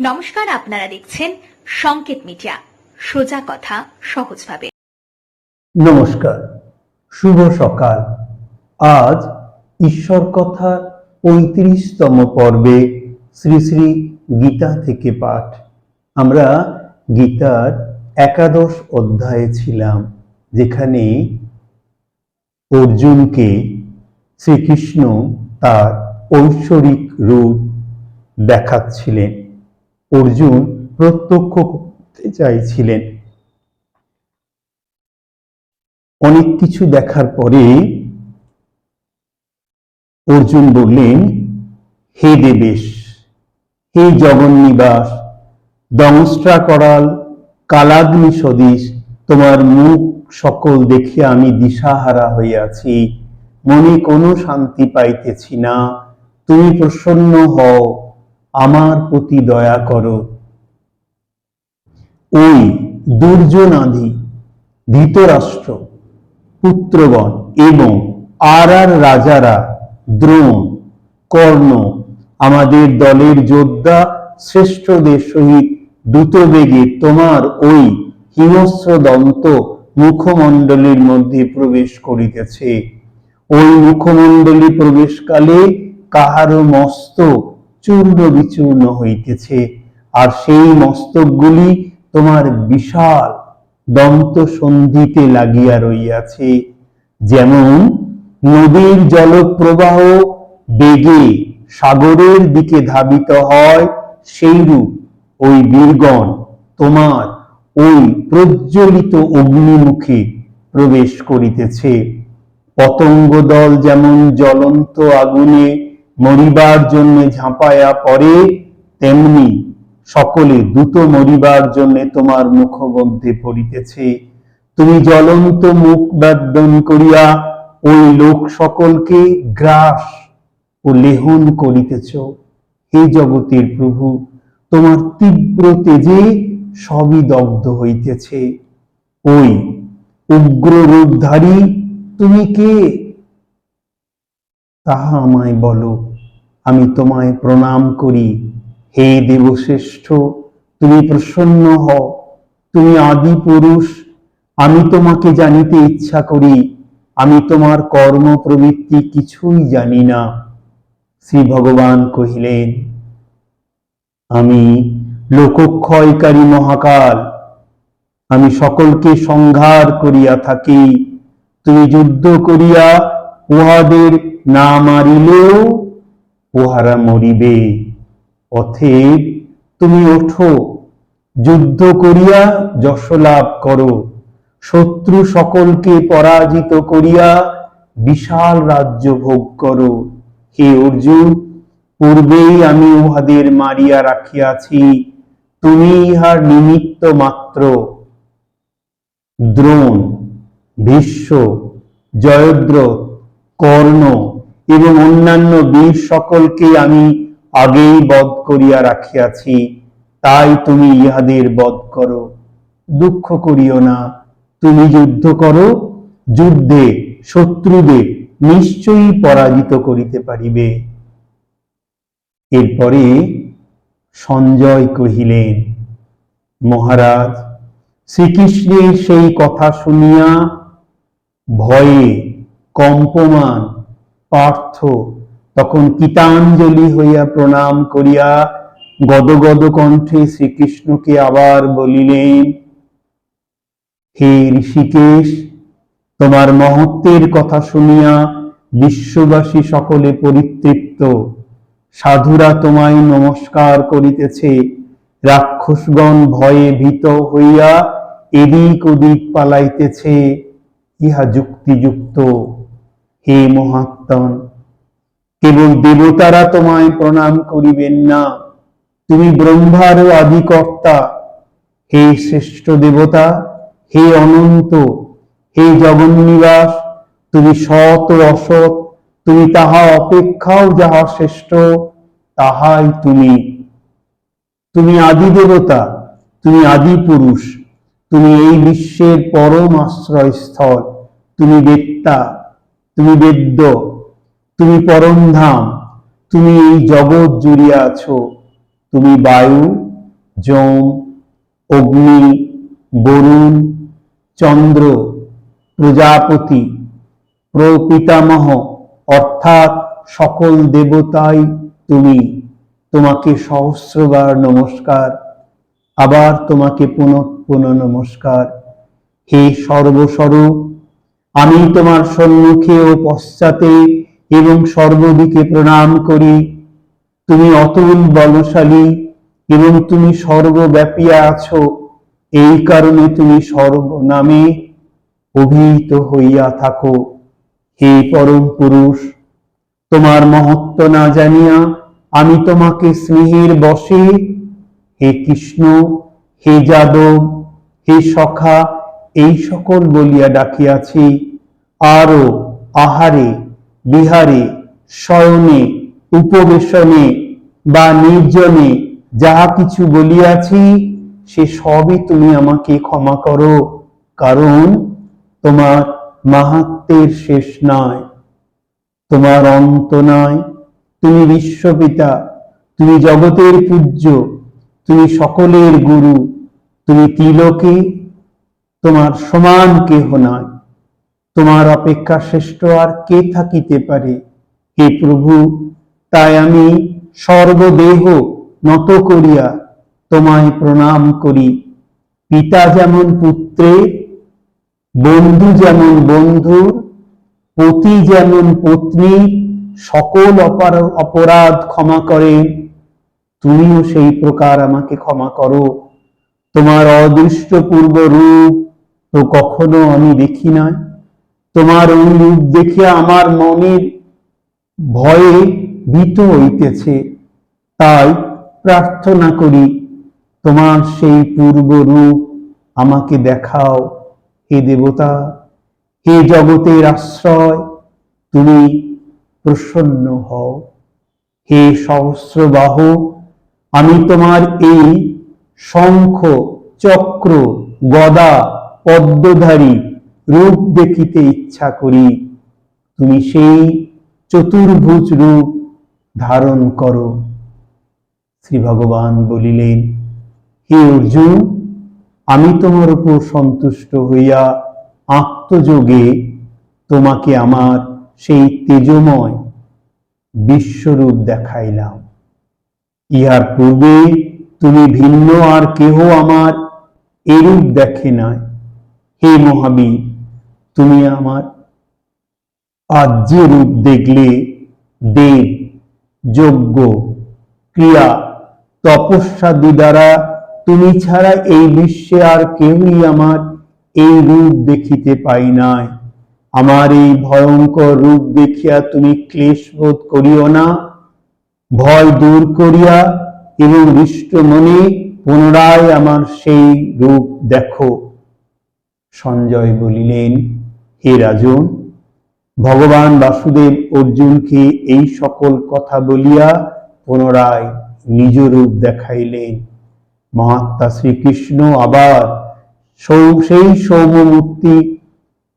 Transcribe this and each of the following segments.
নমস্কার, আপনারা দেখছেন সংকেত মিডিয়া। সোজা কথা, সহজভাবে। নমস্কার, শুভ সকাল। আজ ঈশ্বর কথা পঁয়ত্রিশতম পর্বে শ্রী শ্রী গীতা থেকে পাঠ। আমরা গীতার একাদশ অধ্যায়ে ছিলাম, যেখানে অর্জুনকে শ্রীকৃষ্ণ তার ঐশ্বরিক রূপ দেখাচ্ছিলেন। অর্জুন প্রত্যক্ষ করতে চাইছিলেন। অনেক কিছু দেখার পরে অর্জুন বললেন, হে দেবেশ, হে জগন্নিবাস দংস্ট্রা করাল, কালাগ্নি সদীশ, তোমার মুখ সকল দেখে আমি দিশাহারা হইয়াছি মনে কোনো শান্তি পাইতেছি না। তুমি প্রসন্ন হও আমার প্রতি দয়া করো। ওই দুর্জনাদি ধৃতরাষ্ট্র, পুত্রগণ এবং আর আর রাজারা দ্রোণ, কর্ণ, আমাদের দলের যোদ্ধা শ্রেষ্ঠদের সহিত দ্রুতবেগে তোমার ওই হিংস্র দন্ত মুখমণ্ডলীর মধ্যে প্রবেশ করিতেছে। ওই মুখমণ্ডলী প্রবেশকালে কাহারও মস্তক চূর্ণ বিচূর্ণ হইতেছে, আর সেই মস্তকগুলি তোমার বিশাল দন্ত সন্ধিতে লাগিয়া রইয়াছে, যেমন নদীর জলপ্রবাহ বেগে সাগরের দিকে ধাবিত হয়, সেইরূপ ওই বীরগণ তোমার ওই প্রজ্বলিত অগ্নিমুখে প্রবেশ করিতেছে। পতঙ্গ দল যেমন জ্বলন্ত আগুনে মরিবার জন্য ঝাঁপায়া পড়ে, তেমনি সকলে দ্রুত মরিবার জন্য তোমার মুখমধ্যে পড়িতেছে। তুমি জ্বলন্ত মুখ বেদন করিয়া ওই লোক সকলকে গ্রাস ও লেহন করিতেছ। হে জগতের প্রভু, তোমার তীব্র তেজে সবই দগ্ধ হইতেছে। ওই উগ্র রূপধারী তুমি কে? তাহা আমায় বলো, আমি তোমায় প্রণাম করি। হে দেবশ্রেষ্ঠ, তুমি প্রসন্ন হও, তুমি আদি পুরুষ, আমি তোমাকে জানিতে ইচ্ছা করি, আমি তোমার কর্ম প্রবৃত্তি কিছুই জানি না। শ্রী ভগবান কহিলেন, আমি লোকক্ষয়কারী মহাকাল, আমি সকলকে সংহার করিয়া থাকি, তুমি যুদ্ধ করিয়া উহাদের না মারিলেও উহারা মরিবে। অথেব তুমি ওঠো, যুদ্ধ করিয়া যশ লাভ করো। শত্রু সকলকে পরাজিত করিয়া বিশাল রাজ্য ভোগ করো। হে অর্জুন, পূর্বেই আমি উহাদের মারিয়া রাখিয়াছি, তুমি ইহার নিমিত্ত মাত্র। দ্রোণ, ভীষ্ম, জয়দ্রথ কর্ণ এবং অন্যান্য বীর সকলকে আমি আগেই বধ করিয়া রাখিয়াছি, তাই তুমি ইহাদের বধ করো। দুঃখ করিও না, তুমি যুদ্ধ করো, যুদ্ধে শত্রুদের নিশ্চয়ই পরাজিত করিতে পারিবে। এরপরে সঞ্জয় কহিলেন, মহারাজ, শ্রীকৃষ্ণের সেই কথা শুনিয়া ভয়ে কম্পমান, পার্থ। তখন কীতাঞ্জলি হইয়া প্রণাম করিয়া গদগদ কণ্ঠে শ্রীকৃষ্ণকে আবার বলিলেন, হে ঋষিকেশ, তোমার মহত্বের কথা শুনিয়া বিশ্ববাসী সকলে পরিতৃপ্ত। সাধুরা তোমায় নমস্কার করিতেছে। রাক্ষসগণ ভয়ে ভীত হইয়া এদিক ওদিক পালাইতেছে। ইহা যুক্তিযুক্ত। হে মহাত্মন কেবল দেবতারা তোমায় প্রণাম করিবেন না। তুমি ব্রহ্মারও আদিকর্তা। হে শ্রেষ্ঠ দেবতা, হে অনন্ত, হে জগন্নিবাস, তুমি সৎ অসৎ, তুমি তাহা অপেক্ষাও যাহা শ্রেষ্ঠ, তাহাই তুমি। তুমি আদি দেবতা, তুমি আদি পুরুষ, তুমি এই বিশ্বের পরম আশ্রয়স্থল, তুমি বেত্তা। তুমি বেদ্য, তুমি পরমধাম, তুমি এই জগৎ জুড়িয়া আছো। তুমি বায়ু যম অগ্নি, বরুণ, চন্দ্র, প্রজাপতি, প্রপিতামহ, অর্থাৎ সকল দেবতাই তুমি। তোমাকে সহস্রবার নমস্কার, আবার তোমাকে পুনঃ পুনঃ নমস্কার। হে সর্বস্বরূপ আমি তোমার সম্মুখে ও পশ্চাতে এবং সর্বদিকে প্রণাম করি। তুমি অতুল বলশালী এবং তুমি সর্বব্যাপী আছো। এই কারণে তুমি সর্বনামে অভিহিত হইয়া থাকো। হে পরম পুরুষ, তোমার মহত্ব না জানিয়া আমি তোমাকে স্নেহের বশে হে কৃষ্ণ, হে যাদব, হে সখা এই সকল বলিয়া ডাকিয়াছি, আরও আহারে, বিহারে, শয়নে, উপবেশনে বা নির্জনে যাহা কিছু বলিয়াছি, সে সবই তুমি আমাকে ক্ষমা করো, কারণ তোমার মাহাত্মের শেষ নয় তোমার অন্ত নয় তুমি বিশ্বপিতা, তুমি জগতের পূজ্য, তুমি সকলের গুরু, তুমি তিলকে তোমার সমান কেহ নয়। তোমার অপেক্ষা শ্রেষ্ঠ আর কে থাকিতে পারে? হে প্রভু, তাই আমি সর্বদেহ নত করিয়া তোমায় প্রণাম করি। পিতা যেমন পুত্রের বন্ধু যেমন বন্ধুর পতি যেমন পত্নী, সকল অপার- অপরাধ ক্ষমা করে। তুমিও সেই প্রকার আমাকে ক্ষমা করো। তোমার অদৃষ্টপূর্ব রূপ তো কখনো আমি দেখি নাই। তোমার ওই রূপ দেখিয়া আমার মনের ভয়ে ভীত হইতেছে। তাই প্রার্থনা করি, তোমার সেই পূর্ব রূপ আমাকে দেখাও। হে দেবতা, হে জগতের আশ্রয়, তুমি প্রসন্ন হও। হে সহস্রবাহ আমি তোমার এই শঙ্খ, চক্র, গদা পদ্মধারী রূপ দেখিতে ইচ্ছা করি। তুমি সেই চতুর্ভুজ রূপ ধারণ করো। শ্রী ভগবান বলিলেন, হে অর্জুন, আমি তোমার উপর সন্তুষ্ট হইয়া আত্মযোগে তোমাকে আমার সেই তেজময় বিশ্বরূপ দেখাইলাম। ইহার পূর্বে তুমি ভিন্ন আর কেহ আমার এরূপ দেখে নাই। হে মহাবীর, তুমি আমার আজ যে রূপ দেখলে দেব, যজ্ঞ, ক্রিয়া তপস্যাদি দ্বারা তুমি ছাড়া এই বিশ্বে আর কেউই আমার এই রূপ দেখিতে পাই নাই। আমার এই ভয়ঙ্কর রূপ দেখিয়া তুমি ক্লেশ বোধ করিও না। ভয় দূর করিয়া এবং হৃষ্ট মনে পুনরায় আমার সেই রূপ দেখো। সঞ্জয় বলিলেন, হে রাজন, ভগবান বাসুদেব অর্জুনকে এই সকল কথা বলিয়া পুনরায় নিজ রূপ দেখাইলেন। মহাত্মা শ্রীকৃষ্ণ আবার সৌ- সেই সৌম্যমূর্তি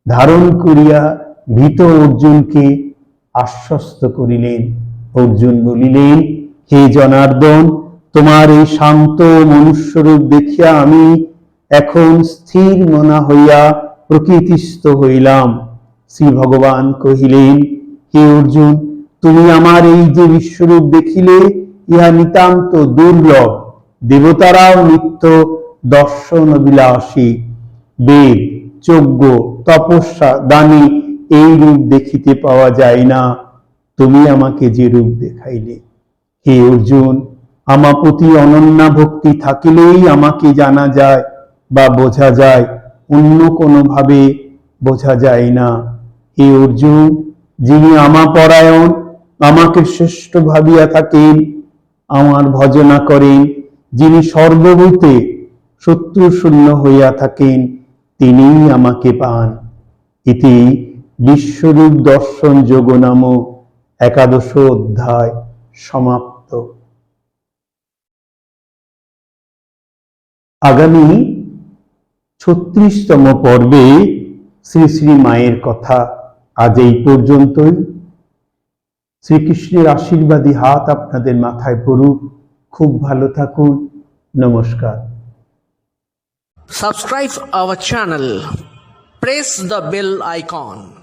ধারণ করিয়া ভীত অর্জুনকে আশ্বস্ত করিলেন। অর্জুন বলিলেন, হে জনার্দন, তোমার এই শান্ত মনুষ্যরূপ দেখিয়া আমি এখন স্থির মনা হইয়া প্রকৃতিস্থ হইলাম। শ্রী ভগবান কহিলেন, হে অর্জুন, তুমি আমার এই যে বিশ্বরূপ দেখিলে, ইহা নিতান্ত দুর্লভ। দেবতারাও নিত্য দর্শন বিলাসী। বেদ, যজ্ঞ, তপস্যা, দানে এই রূপ দেখিতে পাওয়া যায় না। তুমি আমাকে যে রূপ দেখাইলে। হে অর্জুন, আমার প্রতি অনন্যা ভক্তি থাকিলেই আমাকে জানা যায় বা বোঝা যায়, অন্য কোনো ভাবে বোঝা যায় না। হে অর্জুন, যিনি আমা পরায়ণ আমাকে শ্রেষ্ঠ ভাবিয়া থাকেন, আমার ভজনা করেন। যিনি সর্বভূতে শত্রু শূন্য হইয়া থাকেন, তিনিই আমাকে পান। ইতি বিশ্বরূপ দর্শন যোগ নামক একাদশ অধ্যায় সমাপ্ত। আগামী ছত্রিশতম পর্বে শ্রী শ্রী মায়ের কথা আজ এই পর্যন্তই। শ্রীকৃষ্ণের আশীর্বাদী হাত আপনাদের মাথায় পড়ুক। খুব ভালো থাকুন। নমস্কার। Subscribe our channel press the bell icon.